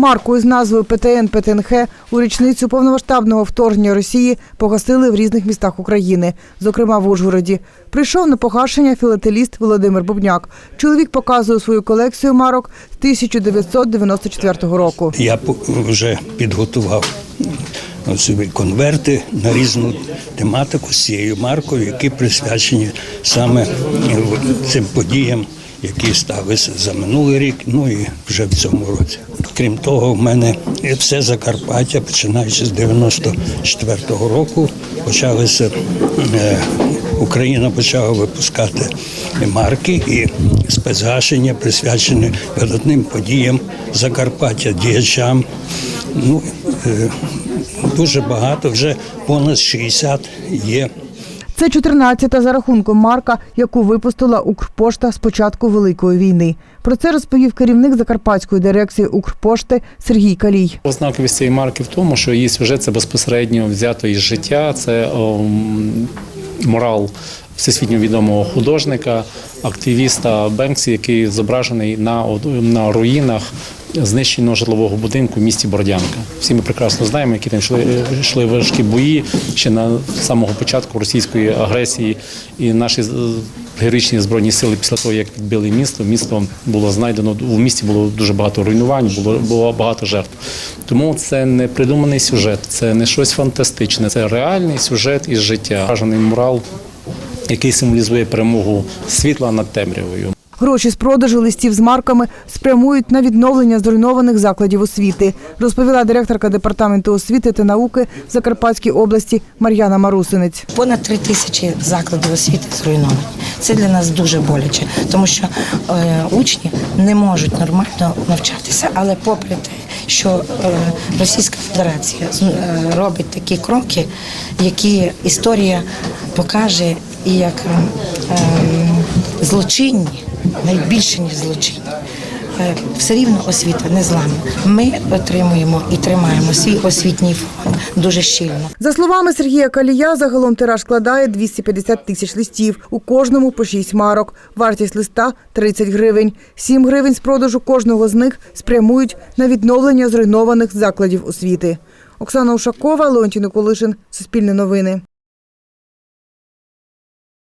Марку із назвою ПТН ПТНХ у річницю повномасштабного вторгнення Росії погасили в різних містах України, зокрема в Ужгороді. Прийшов на погашення філателіст Володимир Бубняк. Чоловік показує свою колекцію марок з 1994 року. Я вже підготував собі конверти на різну тематику з цією маркою, які присвячені саме цим подіям, які сталися за минулий рік, ну і вже в цьому році. Крім того, в мене все Закарпаття, починаючи з 94-го року, почалися е, Україна почала випускати марки і спецгашення присвячені видатним подіям Закарпаття, діячам. Ну, е, дуже багато, вже понад 60 є. Це 14-та за рахунком марка, яку випустила Укрпошта з початку Великої війни. Про це розповів керівник Закарпатської дирекції Укрпошти Сергій Калій. Ознаковість цієї марки в тому, що її сюжет це безпосередньо взято із життя. Це ом, морал всесвітньо відомого художника, активіста Бенксі, який зображений на, на руїнах знищеного житлового будинку в місті Бородянка. Всі ми прекрасно знаємо, які там йшли, йшли важкі бої ще на самого початку російської агресії, і наші героїчні збройні сили після того, як підбили місто, місто було знайдено у місті було дуже багато руйнувань, було було багато жертв. Тому це не придуманий сюжет, це не щось фантастичне, це реальний сюжет із життя. Бажаний мурал, який символізує перемогу світла над темрявою. Гроші з продажу листів з марками спрямують на відновлення зруйнованих закладів освіти, розповіла директорка департаменту освіти та науки в Закарпатській області Мар'яна Марусинець. Понад три тисячі закладів освіти зруйновані. Це для нас дуже боляче, тому що е, учні не можуть нормально навчатися. Але попри те, що е, Російська Федерація е, робить такі кроки, які історія покаже і як е, е, злочинні, найбільше ніж злочинні. Е, Все рівно освіта не зламна. Ми отримуємо і тримаємо свій освітній фонд дуже щільно. За словами Сергія Калія, загалом тираж складає 250 тисяч листів. У кожному по 6 марок. Вартість листа 30 гривень. 7 гривень з продажу кожного з них спрямують на відновлення зруйнованих закладів освіти. Оксана Ушакова, Леонтій Николишин, Суспільне новини.